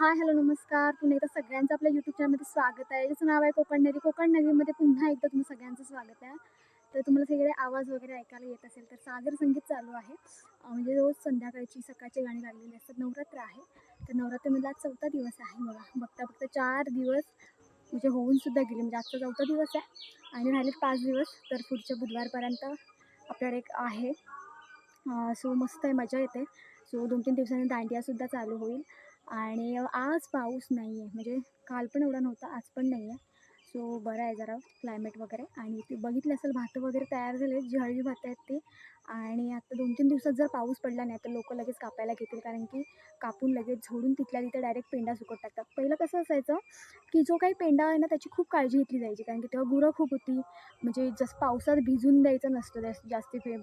Hi hello नमस्कार. पुन्हा एकदा सगळ्यांचं आपल्या यूट्यूब चॅनलमध्ये स्वागत आहे. ज्याचं नाव आहे कोकण नगरी कोकण नगरीमध्ये पुन्हा एकदा तुम्ही सगळ्यांचं स्वागत आहे. तर तुम्हाला सगळे आवाज वगैरे ऐकायला येत असेल तर सागर संगीत चालू आहे. म्हणजे रोज संध्याकाळची सकाळची गाणी लागलेली असतात. नवरात्र आहे. तर नवरात्रमध्ये आज चौथा दिवस आहे बघा. बघता बघता चार दिवस म्हणजे होऊनसुद्धा गेले. म्हणजे आजचा चौथा दिवस आहे. आणि राहिले पाच दिवस. तर पुढच्या बुधवारपर्यंत आपल्याकडे एक आहे. सो मस्त आहे. मजा येते. सो दोन तीन दिवसांनी दांडियासुद्धा चालू होईल. आणि आज पाऊस नाही आहे. म्हणजे काल पण एवढा नव्हता आज पण नाही आहे. सो बरं आहे जरा क्लायमेट वगैरे. आणि ते बघितलं असेल भातं वगैरे तयार झाले जी हळदी भात आहेत ते. आणि आता दोन तीन दिवसात जर पाऊस पडला नाही तर लोक लगेच कापायला घेतील. कारण की कापून लगेच झोडून तिथल्या तिथे डायरेक्ट पेंडा सुकत टाकतात. पहिलं कसं असायचं की जो काही पेंडा आहे ना त्याची खूप काळजी घेतली जायची. कारण की तेव्हा गुरं खूप होती. म्हणजे जसं पावसात भिजून द्यायचं नसतं जास्त जास्ती पे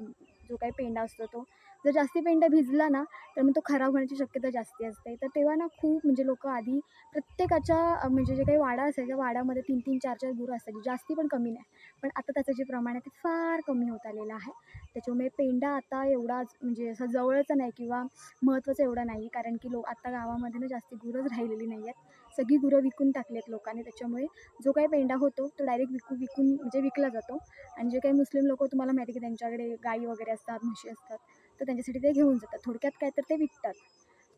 जो काही पेंडा असतो तो. जर जास्ती पेंडा भिजला ना तर मग तो खराब होण्याची शक्यता जास्ती असते. तर तेव्हा ना खूप म्हणजे लोक आधी प्रत्येकाच्या म्हणजे जे काही वाडा असायच्या वाड्यामध्ये तीन तीन चार चार गुरं असायची. जास्ती पण कमी नाही. पण आता त्याचं जे प्रमाण आहे ते फार कमी होत आलेलं आहे. त्याच्यामुळे पेंडा आता एवढाच म्हणजे असं जवळचा नाही किंवा महत्त्वाचा एवढा नाही. कारण की लो आता गावामध्ये ना जास्ती गुरंच राहिलेली नाही आहेत सगळी गुरं विकून टाकली आहेत लोकांनी. त्याच्यामुळे जो काही पेंडा होतो तो डायरेक्ट विकू विकून म्हणजे विकला जातो. आणि जे काही मुस्लिम लोक तुम्हाला माहिती आहे की त्यांच्याकडे गाई वगैरे असतात म्हशी असतात तर त्यांच्यासाठी ते घेऊन जातात. थोडक्यात काय तर ते विकतात.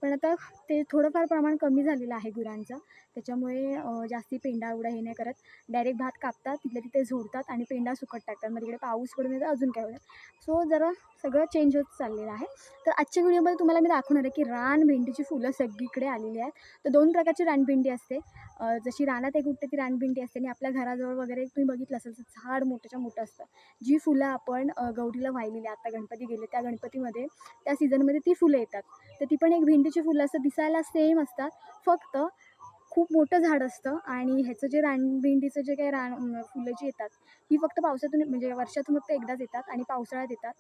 पण आता ते थोडंफार प्रमाण कमी झालेलं आहे गुरांचं. त्याच्यामुळे जास्ती पेंडा एवढा हे नाही करत. डायरेक्ट भात कापतात तिथल्या तिथे झोडतात आणि पेंडा सुकट टाकतात. मग तिकडे पाऊस पडून येतं अजून काय होतात सो जरा सगळं चेंज होत चाललेलं आहे. तर आजच्या व्हिडिओमध्ये तुम्हाला मी दाखवणार आहे की रान भेंडीची फुलं सगळीकडे आलेली आहेत. तर दोन प्रकारची रानभेंडी असते. जशी रानात एक उठते ती रानभेंडी असते. आणि आपल्या घराजवळ वगैरे तुम्ही बघितलं असेल तर झाड मोठ्याच्या मोठं असतं. जी फुलं आपण गौरीला वाहिलेली आता गणपती गेले त्या गणपतीमध्ये त्या सीझनमध्ये ती फुलं येतात. तर ती पण एक भेंडी भेंडीची फुलं असतात दिसायला सेम असतात. फक्त खूप मोठं झाड असतं आणि ह्याचं जे रानभेंडीचं जे काही रान फुलं जी येतात ही फक्त पावसातून म्हणजे वर्षातून फक्त एकदाच येतात आणि पावसाळ्यात येतात.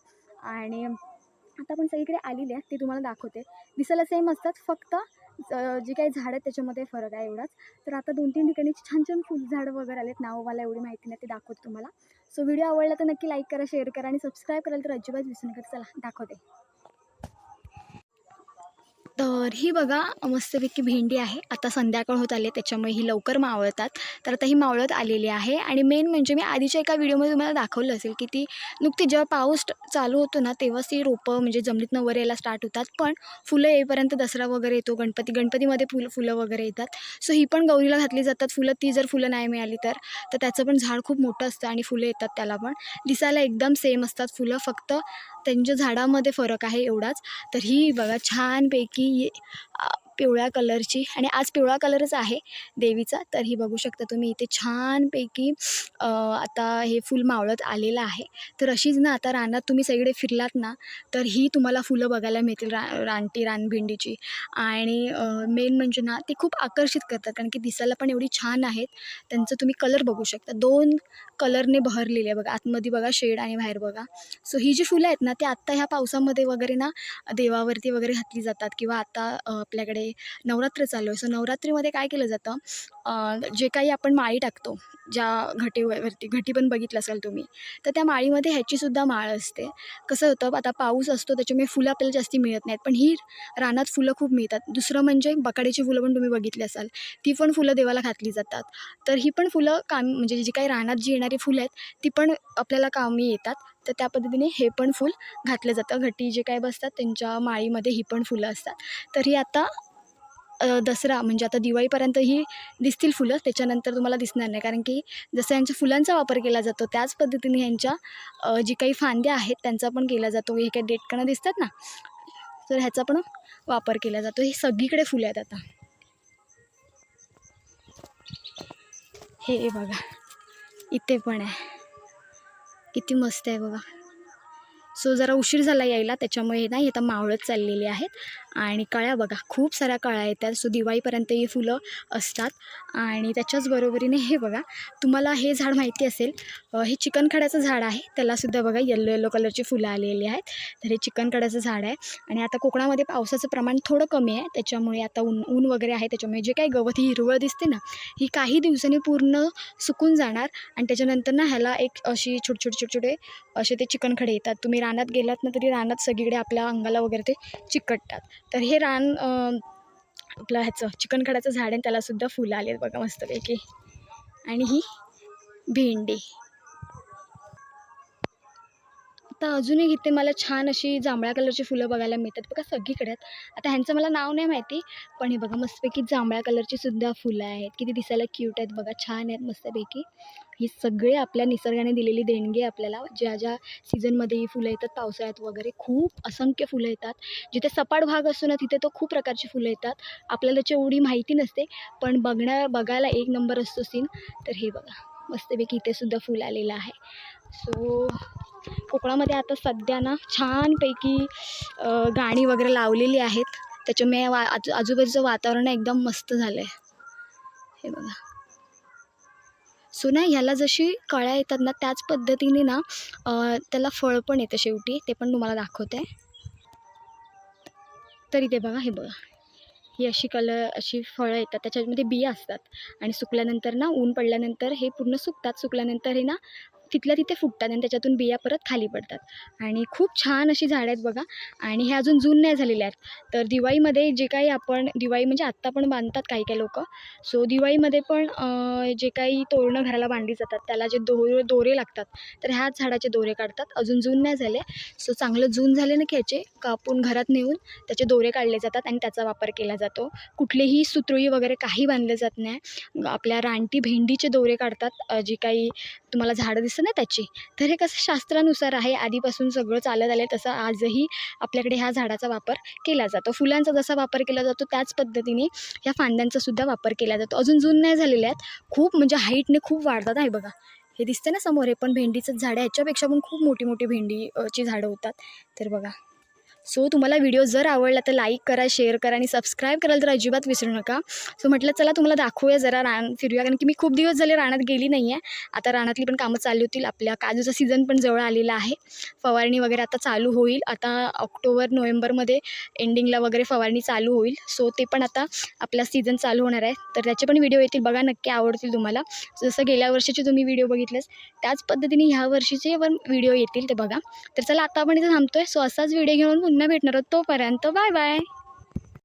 आणि आता आपण सगळीकडे आलेली आहे ती तुम्हाला दाखवते. दिसायला सेम असतात फक्त जे जी काही झाडं आहेत त्याच्यामध्ये फरक आहे एवढाच. तर आता दोन तीन ठिकाणी छान छान फुलझाडं वगैरे आलेत नाव मला एवढी माहिती नाही ते दाखवते तुम्हाला. सो व्हिडिओ आवडला तर नक्की लाईक करा शेअर करा आणि सबस्क्राईब करायला तर अजिबात विसरू नका चला दाखवते. तर ही बघा मस्तपैकी भेंडी आहे. आता संध्याकाळ होत आली त्याच्यामुळे ही लवकर मावळतात. तर आता ही मावळत आलेली आहे आणि मेन म्हणजे मी आधीच्या एका व्हिडिओमध्ये तुम्हाला दाखवलं असेल की ती नुकती जेव्हा पाऊस चालू होतो ना तेव्हाच ती रोपं म्हणजे जमिनीतनं वर यायला स्टार्ट होतात. पण फुलं येईपर्यंत दसरा वगैरे येतो गणपती गणपतीमध्ये फुलं फुलं वगैरे येतात. सो ही पण गौरीला घातली जातात फुलं. ती जर फुलं नाही मिळाली तर तर त्याचं पण झाड खूप मोठं असतं आणि फुलं येतात त्याला पण. दिसायला एकदम सेम असतात फुलं. फक्त त्यांच्या झाडामध्ये फरक आहे एवढाच. तर ही बघा छानपैकी पिवळ्या कलरची आणि आज पिवळा कलरच आहे देवीचा तर ही बघू शकता तुम्ही इथे छानपैकी आता हे फूल मावळत आलेलं आहे. तर अशीच ना आता रानात तुम्ही सगळे फिरलात ना तर ही तुम्हाला फुलं बघायला मिळतील रा रानटी रानभेंडीची. आणि मेन म्हणजे ना ते खूप आकर्षित करतात कारण की दिसायला पण एवढी छान आहेत. त्यांचं तुम्ही कलर बघू शकता. दोन कलरने बहरलेले आहे बघा आतमध्ये बघा शेड आणि बाहेर बघा. सो ही जी फुलं आहेत ना ती आत्ता ह्या पावसामध्ये वगैरे ना देवावरती वगैरे घातली जातात किंवा आता आपल्याकडे नवरात्र चालू आहे. सो नवरात्रीमध्ये काय केलं जातं जे काही आपण माळी टाकतो ज्या घटीवरती घटी पण बघितलं असाल तुम्ही तर त्या माळीमध्ये ह्याचीसुद्धा माळ असते. कसं होतं आता पाऊस असतो त्याच्यामुळे फुलं आपल्याला जास्ती मिळत नाहीत पण ही रानात फुलं खूप मिळतात. दुसरं म्हणजे बकड्याची फुलं पण तुम्ही बघितली असाल ती पण फुलं देवाला घातली जातात. तर ही पण फुलं काम म्हणजे जी काही रानात जी येणारी फुलं आहेत ती पण आपल्याला कामी येतात. तर त्या पद्धतीने हे पण फूल घातलं जातं. घटी जे काय बसतात त्यांच्या माळीमध्ये ही पण फुलं असतात. तर ही आता दसरा म्हणजे आता दिवाळीपर्यंत ही दिसतील फुलं त्याच्यानंतर तुम्हाला दिसणार नाही. कारण की जसं यांच्या फुलांचा वापर केला जातो त्याच पद्धतीने यांच्या जी काही फांद्या आहेत त्यांचा पण केला जातो. हे काही डेटकणं दिसतात ना? तर ह्याचा पण वापर केला जातो. हे सगळीकडे फुलं आहेत आता. हे बघा इथे पण आहे. किती मस्त आहे बघा. सो जरा उशीर झाला यायला त्याच्यामुळे ना आता मावळत चाललेली आहेत. आणि कळ्या बघा खूप साऱ्या कळ्या येतात सो दिवाळीपर्यंत ही फुलं असतात. आणि त्याच्याच बरोबरीने हे बघा तुम्हाला हे झाड माहिती असेल हे चिकनखड्याचं झाड आहे. त्यालासुद्धा बघा येल्लो येल्लो कलरची फुलं आलेली आहेत. तर हे चिकनखड्याचं झाड आहे. आणि आता कोकणामध्ये पावसाचं प्रमाण थोडं कमी आहे. त्याच्यामुळे आता ऊन ऊन वगैरे आहे. त्याच्यामुळे जे काही गवत ही हिरवळ दिसते ना ही काही दिवसांनी पूर्ण सुकून जाणार. आणि त्याच्यानंतर ना ह्याला एक अशी छोटे छोटे छोटे छोटे असे ते चिकनखडे येतात. तुम्ही रानात गेलात ना तरी रानात सगळीकडे आपल्या अंगाला वगैरे ते चिकटतात. तर हे रान आपलं ह्याचं चिकनखड्याचं झाड आहे त्यालासुद्धा फुलं आले आहेत बघा मस्तपैकी. आणि ही भेंडी. आता अजूनही इथे मला छान अशी जांभळ्या कलरची फुलं बघायला मिळतात. बघा सगळीकडे आहेत. आता ह्यांचं मला नाव नाही माहिती पण हे बघा मस्तपैकी जांभळ्या कलरची सुद्धा फुलं आहेत. किती दिसायला क्यूट आहेत बघा छान आहेत मस्तपैकी. ही सगळे आपल्या निसर्गाने दिलेली देणगी आहे आपल्याला. ज्या ज्या सीझनमध्ये ही फुलं येतात पावसाळ्यात वगैरे खूप असंख्य फुलं येतात. जिथे सपाट भाग असतो ना तिथे तो खूप प्रकारची फुलं येतात. आपल्याला जेवढी माहिती नसते पण बघण्या बघायला एक नंबर असतो सीन तर हे बघा मस्तपैकी इथे सुद्धा फुल आलेलं आहे. सो कोकणामध्ये आता सध्या ना छानपैकी गाणी वगैरे लावलेली आहेत. त्याच्यामुळे वा आजू आजूबाजूचं वातावरण एकदम मस्त झालं आहे हे बघा. सो ना ह्याला जशी कळ्या येतात ना त्याच पद्धतीने ना त्याला फळ पण येतं शेवटी. ते पण तुम्हाला दाखवते. तरी ते बघा हे बघा. ही अशी कलर अशी फळं येतात. त्याच्यामध्ये बिया असतात. आणि सुकल्यानंतर ना ऊन पडल्यानंतर हे पूर्ण सुकतात. सुकल्यानंतर हे ना तिथल्या तिथे फुटतात आणि त्याच्यातून बिया परत खाली पडतात. आणि खूप छान अशी झाडं आहेत बघा. आणि हे अजून जून नाही झालेले आहेत. तर दिवाळीमध्ये जे काही आपण दिवाळी म्हणजे आत्ता पण बांधतात काही काही लोक. सो दिवाळीमध्ये पण जे काही तोरणं घराला बांधली जातात त्याला जे दोरे दोरे लागतात तर ह्याच झाडाचे दोरे काढतात. अजून जून नाही झाले. सो चांगलं जून झाले ना की ह्याचे कापून घरात नेऊन त्याचे दोरे काढले जातात आणि त्याचा वापर केला जातो. कुठलेही सुतळी वगैरे काही बांधले जात नाही. आपल्या रानटी भेंडीचे दोरे काढतात जी काही तुम्हाला झाडं दिसतं ना त्याची. तर हे कसं शास्त्रानुसार आहे आधीपासून सगळं चालत आलं तसं आजही आपल्याकडे ह्या झाडाचा वापर केला जातो. फुलांचा जसा वापर केला जातो त्याच पद्धतीने ह्या फांद्यांचा सुद्धा वापर केला जातो. अजून जून नाही झालेल्या आहेत. खूप म्हणजे हाईटने खूप वाढतात आहे बघा. हे दिसतं ना समोर हे पण भेंडीचंच झाड आहे. ह्याच्यापेक्षा पण खूप मोठी मोठी भेंडीची झाडं होतात. तर बघा. सो तुम्हाला व्हिडिओ जर आवडला तर लाईक करा शेअर करा आणि सबस्क्राईब करायला तर अजिबात विसरू नका. सो म्हटलं चला तुम्हाला दाखवूया जरा रान फिरूया कारण की मी खूप दिवस झाले रानात गेली नाही आहे आता रानातली पण कामं चालू होतील. आपल्या काजूचा सीझन पण जवळ आलेला आहे. फवारणी वगैरे आता चालू होईल. आता ऑक्टोबर नोव्हेंबरमध्ये एंडिंगला वगैरे फवारणी चालू होईल. सो ते पण आता आपला सीझन चालू होणार आहे. तर त्याचे पण व्हिडिओ येतील. बघा नक्की आवडतील तुम्हाला. जसं गेल्या वर्षीचे तुम्ही व्हिडिओ बघितलेस त्याच पद्धतीने ह्या वर्षीचे पण व्हिडिओ येतील ते बघा. तर चला आता आपण इथे थांबतोय. सो असाच व्हिडिओ घेऊन पुन्हा भेटणार आहोत तोपर्यंत बाय बाय.